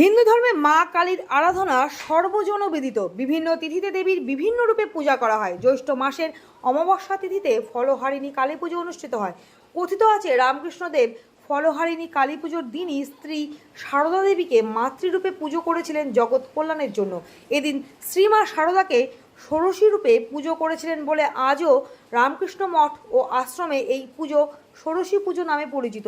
হিন্দু ধর্মে মা কালীর আরাধনা সর্বজনবিদিত। বিভিন্ন তিথিতে দেবীর বিভিন্ন রূপে পূজা করা হয়। জ্যৈষ্ঠ মাসের অমাবস্যা তিথিতে ফলহারিণী কালী পুজো অনুষ্ঠিত হয়। কথিত আছে, রামকৃষ্ণদেব ফলহারিণী কালী পুজোর দিনই স্ত্রী সারদা দেবীকে মাতৃরূপে পুজো করেছিলেন জগৎ কল্যাণের জন্য। এদিন শ্রীমা সারদাকে ষোড়শী রূপে পুজো করেছিলেন বলে আজও রামকৃষ্ণ মঠ ও আশ্রমে এই পুজো ষোড়শী পুজো নামে পরিচিত।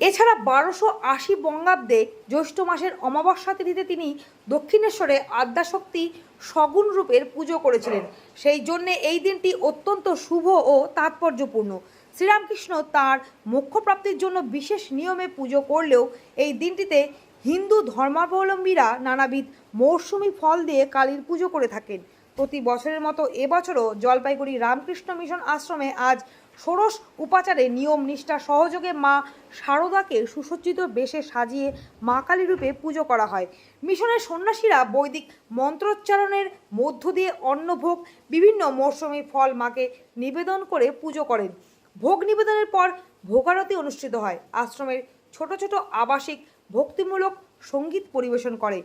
এছাড়া বারোশো আশি বঙ্গাব্দে জ্যৈষ্ঠ মাসের অমাবস্যা তিথিতে তিনি দক্ষিণেশ্বরে আদ্যাশক্তি সগুণ রূপের পুজো করেছিলেন। সেই জন্যে এই দিনটি অত্যন্ত শুভ ও তাৎপর্যপূর্ণ। শ্রীরামকৃষ্ণ তার মোক্ষপ্রাপ্তির জন্য বিশেষ নিয়মে পুজো করলেও এই দিনটিতে হিন্দু ধর্মাবলম্বীরা নানাবিধ মৌসুমি ফল দিয়ে কালীর পুজো করে থাকেন। প্রতি বছরের মতো এবছরও জলপাইগুড়ি রামকৃষ্ণ মিশন আশ্রমে আজ ষোড়শ উপাচারে নিয়ম নিষ্ঠা সহযোগে মা শারদাকে সুসজ্জিত বেশে সাজিয়ে মা কালী রূপে পুজো করা হয়। মিশনের সন্ন্যাসীরা বৈদিক মন্ত্রোচ্চারণের মধ্য দিয়ে অন্নভোগ, বিভিন্ন মৌসুমি ফল মাকে নিবেদন করে পুজো করেন। ভোগ নিবেদনের পর ভোগারতি অনুষ্ঠিত হয়। আশ্রমের ছোট ছোট আবাসিক ভক্তিমূলক সংগীত পরিবেশন করে।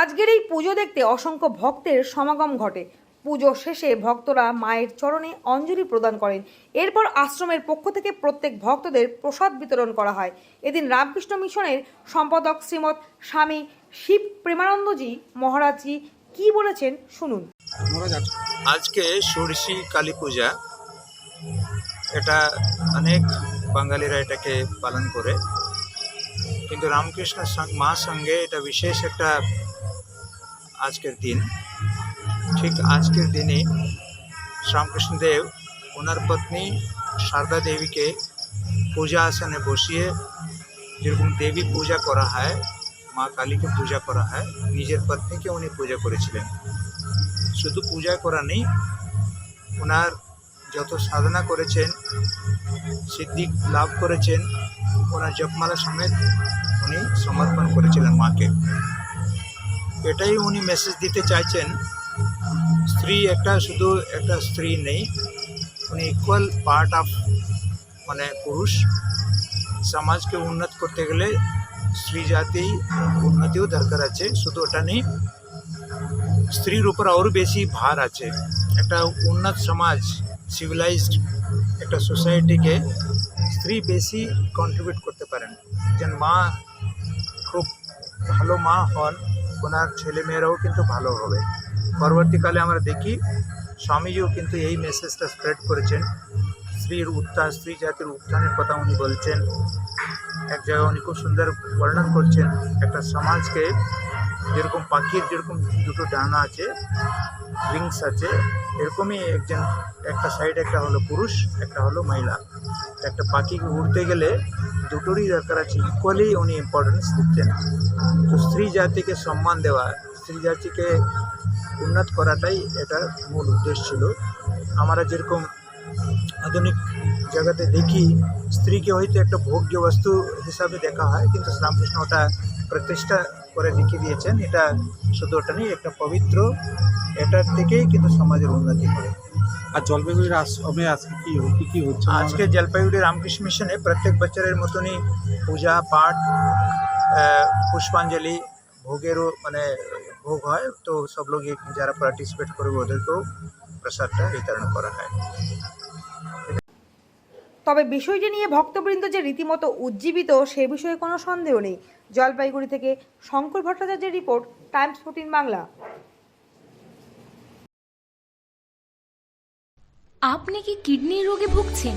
আজকের এই পুজো দেখতে অসংখ্য ভক্তের সমাগম ঘটে। পুজো শেষে ভক্তরা মায়ের চরণে অঞ্জলি প্রদান করেন। এরপর আশ্রমের পক্ষ থেকে প্রত্যেক ভক্তদের প্রসাদ বিতরণ করা হয়। এদিন রামকৃষ্ণ মিশনের সম্পাদক শ্রীমৎ স্বামী শিব প্রেমানন্দজি মহারাজজি কি বলেছেন শুনুন। আজকে ষোড়শী কালী পূজা। এটা অনেক বাঙালিরা এটাকে পালন করে। কিন্তু রামকৃষ্ণ মা সঙ্গে এটা বিশেষ একটা আজকের দিন। ঠিক আজকের দিনে শ্রীরামকৃষ্ণদেব ওনার পত্নী সারদা দেবীকে পূজা আসনে বসিয়ে যেরকম দেবী পূজা করা হয়, মা কালীকে পূজা করা হয়, নিজের পত্নীকে উনি পূজা করেছিলেন। শুধু পূজা করা নেই, ওনার যত সাধনা করেছেন, সিদ্ধি লাভ করেছেন, ওনার জপমালা সমেত উনি সমর্পণ করেছিলেন মাকে। এটাই উনি মেসেজ দিতে চাইছেন স্ত্রী একটা, শুধু একটা স্ত্রী নেই। উনি ইকুয়াল পার্ট অফ মানে পুরুষ। সমাজকে উন্নত করতে গেলে স্ত্রী জাতি উন্নতিও দরকার আছে। শুধু ওটা নেই, স্ত্রীর উপর আরও বেশি ভার আছে। একটা উন্নত সমাজ সিভিলাইজড একটা সোসাইটিকে স্ত্রী বেশি কন্ট্রিবিউট করতে পারেন। যেন মা খুব ভালো মা হন, ওনার ছেলেমেয়েরাও কিন্তু ভালো হবে। পরবর্তীকালে আমরা দেখি স্বামীজিও কিন্তু এই মেসেজটা স্প্রেড করেছেন। স্ত্রীর উত্থান, স্ত্রী জাতির উত্থানের কথা উনি বলছেন। এক জায়গায় উনি খুব সুন্দর বর্ণন করছেন, একটা সমাজকে যেরকম পাখির যেরকম দুটো ডানা আছে উইংস আছে, এরকমই একজন, একটা সাইড একটা হলো পুরুষ, একটা হলো মহিলা। একটা পাখিকে উড়তে গেলে দুটোরই দরকার আছে ইকুয়ালি উনি ইম্পর্টেন্স দিচ্ছেন। তো স্ত্রী জাতিকে সম্মান দেওয়া, স্ত্রী জাতিকে উন্নত করাটাই এটার মূল উদ্দেশ্য ছিল। আমরা যেরকম আধুনিক জগতে দেখি স্ত্রীকে হয়তো একটা ভোগ্য বস্তু হিসাবে দেখা হয় কিন্তু রামকৃষ্ণ ওটা প্রতিষ্ঠা করে দেখিয়ে দিয়েছেন। এটা শুধু ওটা নেই একটা পবিত্র এটার থেকেই কিন্তু সমাজের উন্নতি করে আর জলপাইগুড়ির আশ্রমে আজকে কি কি কি হচ্ছে আজকে জলপাইগুড়ি রামকৃষ্ণ মিশনে প্রত্যেক বছরের মতনই পূজা পাঠ পুষ্পাঞ্জলি ভোগেরও মানে ভোগ হয় তো সব লোক যারা পার্টিসিপেট করবে ওদেরকেও প্রসাদটা বিতরণ করা হয়। তবে বিষয়টি নিয়ে ভক্তবৃন্দ যে রীতিমতো উজ্জীবিত সে বিষয়ে কোনো সন্দেহ নেই। জলপাইগুড়ি থেকে শঙ্কর ভট্টাচার্যের রিপোর্ট টাইমস ফোর্টিন বাংলা। আপনি কি কিডনির রোগে ভুগছেন?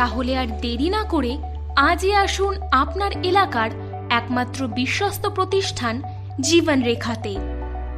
তাহলে আর দেরি না করে আজই আসুন আপনার এলাকার একমাত্র বিশ্বস্ত প্রতিষ্ঠান জীবন রেখাতে